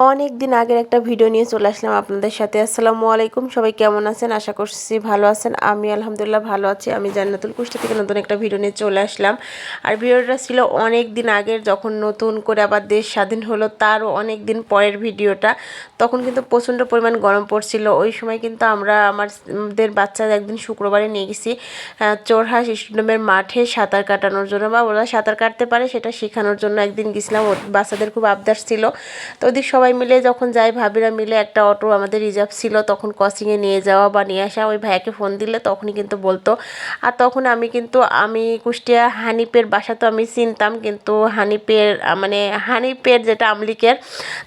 অনেক দিন আগের একটা ভিডিও নিয়ে চলে আসলাম আপনাদের সাথে। আসসালামু আলাইকুম, সবাই কেমন আছেন? আশা করছি ভালো আছেন। আমি আলহামদুলিল্লাহ ভালো আছি। আমি জান্নাতুল কুষ্টি থেকে নতুন একটা ভিডিও নিয়ে চলে আসলাম। আর ভিডিওটা ছিল অনেক দিন আগের, যখন নতুন করে আবার দেশ স্বাধীন হলো, তারও অনেক দিন পরের ভিডিওটা। তখন কিন্তু প্রচণ্ড পরিমাণ গরম পড়ছিল। ওই সময় কিন্তু আমরা আমাদের বাচ্চা একদিন শুক্রবারে নিয়ে গেছি চোরহাস স্টেডিয়ামের মাঠে সাঁতার কাটানোর জন্য। বা ওরা সাঁতার কাটতে পারে, সেটা শেখানোর জন্য একদিন গেছিলাম। বাচ্চাদের খুব আবদার ছিল। তো ওদিক সবাই সবাই মিলে যখন যাই, ভাবিরা মিলে একটা অটো আমাদের রিজার্ভ ছিল, তখন ক্রসিংয়ে নিয়ে যাওয়া বা নিয়ে আসা। ওই ভাইয়াকে ফোন দিলে তখনই কিন্তু বলতো। আর তখন আমি কিন্তু, আমি কুষ্টিয়া হানিপের বাসা তো আমি চিনতাম, কিন্তু হানিপের মানে হানিপের যেটা আমলিকের,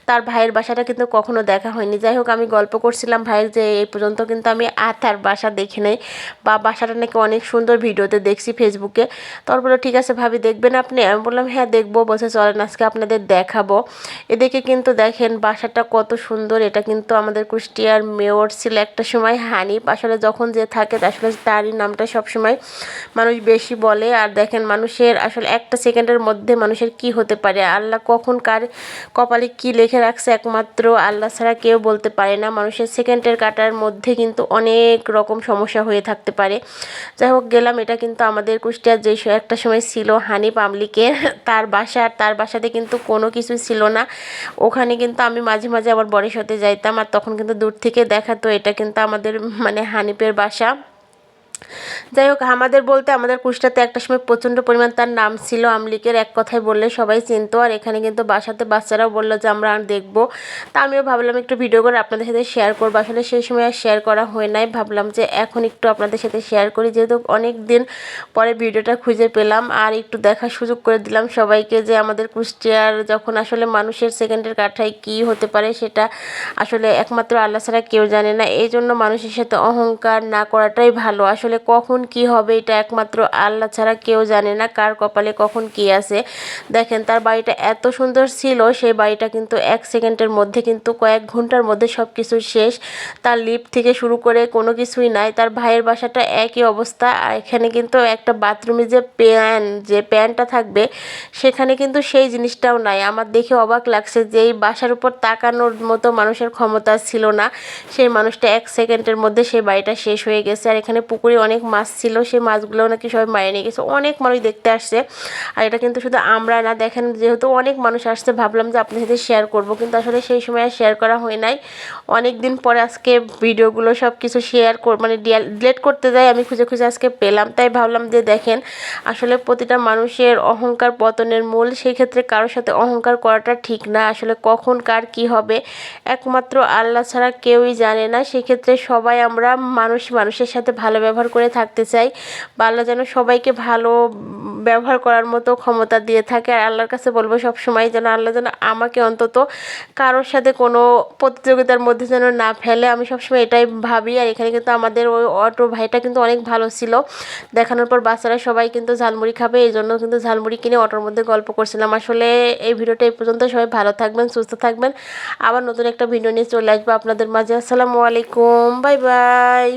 তার ভাইয়ের বাসাটা কিন্তু কখনো দেখা হয়নি। যাই হোক, আমি গল্প করছিলাম ভাইয়ের যে এই পর্যন্ত কিন্তু আমি আর তার বাসা দেখি নাই বা বাসাটা নাকি অনেক সুন্দর ভিডিওতে দেখছি ফেসবুকে। তারপরে ঠিক আছে ভাবি, দেখবেন আপনি? আমি বললাম হ্যাঁ দেখব। বসে চলেন, আজকে আপনাদের দেখাবো। এদিকে কিন্তু দেখেন দেখেন বাসাটা কত সুন্দর। এটা কিন্তু আমাদের কুষ্টিয়ার মেয়র ছিল একটা সময়, হানিফ। আসলে যখন যে থাকে, আসলে তারই নামটা সবসময় মানুষ বেশি বলে। আর দেখেন মানুষের আসলে একটা সেকেন্ডের মধ্যে মানুষের কি হতে পারে? আল্লাহ কখন কার কপালে কি লেখে রাখছে একমাত্র আল্লাহ ছাড়া কেউ বলতে পারে না। মানুষের সেকেন্ডের কাটার মধ্যে কিন্তু অনেক রকম সমস্যা হয়ে থাকতে পারে। যাই হোক, গেলাম। এটা কিন্তু আমাদের কুষ্টিয়ার যে একটা সময় ছিল হানিফ আমলিকে তার বাসা, তার বাসাতে কিন্তু কোনো কিছু ছিল না। ওখানে কিন্তু কিন্তু আমি মাঝে মাঝে আমার বরের সাথে যাইতাম, আর তখন কিন্তু দূর থেকে দেখাতো এটা কিন্তু আমাদের মানে হানিফের বাসা। যাই হোক, আমাদের বলতে আমাদের কুষ্টাতে একটা সময় প্রচণ্ড পরিমাণ তার নাম ছিল। আমলিকের এক কথায় বললে সবাই চিনতো। আর এখানে কিন্তু বাসাতে বাচ্চারাও বলল যে, আমরা আর দেখব। তা আমিও ভাবলাম একটু ভিডিও করে আপনাদের সাথে শেয়ার করব। আসলে সেই সময় আর শেয়ার করা হয় নাই। ভাবলাম যে, এখন একটু আপনাদের সাথে শেয়ার করি। যেহেতু অনেক দিন পরে ভিডিওটা খুঁজে পেলাম আর একটু দেখার সুযোগ করে দিলাম সবাইকে যে, আমাদের কুষ্টিয়ার যখন আসলে মানুষের সেকেন্ডের কাঠায় কি হতে পারে সেটা আসলে একমাত্র আল্লাহ ছাড়া কেউ জানে না। এই জন্য মানুষের সাথে অহংকার না করাটাই ভালো। আসলে কখন কি হবে, এটা একমাত্র আল্লাহ ছাড়া কেউ জানে না কার কপালে কখন কি আছে। দেখেন, তার বাড়িটা এত সুন্দর ছিল, সেই বাড়িটা কিন্তু এক সেকেন্ডের মধ্যে কিন্তু কয়েক ঘণ্টার মধ্যে সব কিছু শেষ। তার লিফট থেকে শুরু করে কোনো কিছুই নাই, তার ভাইয়ের বাসাটা একই অবস্থা। আর এখানে কিন্তু একটা বাথরুমে যে প্যান, যে প্যানটা থাকবে, সেখানে কিন্তু সেই জিনিসটাও নাই। আমার দেখে অবাক লাগছে যে এই বাসার উপর তাকানোর মতো মানুষের ক্ষমতা ছিল না। সেই মানুষটা এক সেকেন্ডের মধ্যে সেই বাড়িটা শেষ হয়ে গেছে। আর এখানে পুকুরে অনেক মাছ ছিল, সেই মাছগুলো নাকি সবাই মারিয়ে নিয়ে গেছে। অনেক মানুষ দেখতে আসছে। আর এটা কিন্তু শুধু আমরা না, দেখেন যেহেতু অনেক মানুষ আসছে, ভাবলাম যে আপনার সাথে শেয়ার করব, কিন্তু আসলে সেই সময় আর শেয়ার করা হয় নাই। অনেক দিন পরে আজকে ভিডিওগুলো সব কিছু শেয়ার কর মানে ডিলেট করতে যাই, আমি খুঁজে খুঁজে আজকে পেলাম। তাই ভাবলাম যে দেখেন, আসলে প্রতিটা মানুষের অহংকার পতনের মূল, সেই ক্ষেত্রে কারোর সাথে অহংকার করাটা ঠিক না। আসলে কখন কার কি হবে, একমাত্র আল্লাহ ছাড়া কেউই জানে না। সেক্ষেত্রে সবাই আমরা মানুষ, মানুষের সাথে ভালো ব্যবহার করে থাকতে চাই বা আল্লাহ যেন সবাইকে ভালো ব্যবহার করার মতো ক্ষমতা দিয়ে থাকে। আর আল্লাহর কাছে বলব সব সময় যেন আল্লাহ যেন আমাকে অন্তত কারোর সাথে কোনো প্রতিযোগিতার মধ্যে যেন না ফেলে। আমি সবসময় এটাই ভাবি। আর এখানে কিন্তু আমাদের ওই অটো ভাইটা কিন্তু অনেক ভালো ছিল। দেখানোর পর বাচ্চারা সবাই কিন্তু ঝালমুড়ি খাবে। এই জন্য কিন্তু ঝালমুড়ি কিনে অটোর মধ্যে গল্প করছিলাম। আসলে এই ভিডিওটা এই পর্যন্ত। সবাই ভালো থাকবেন, সুস্থ থাকবেন। আবার নতুন একটা ভিডিও নিয়ে চলে আসব আপনাদের মাঝে। আসসালামু আলাইকুম। Bye bye.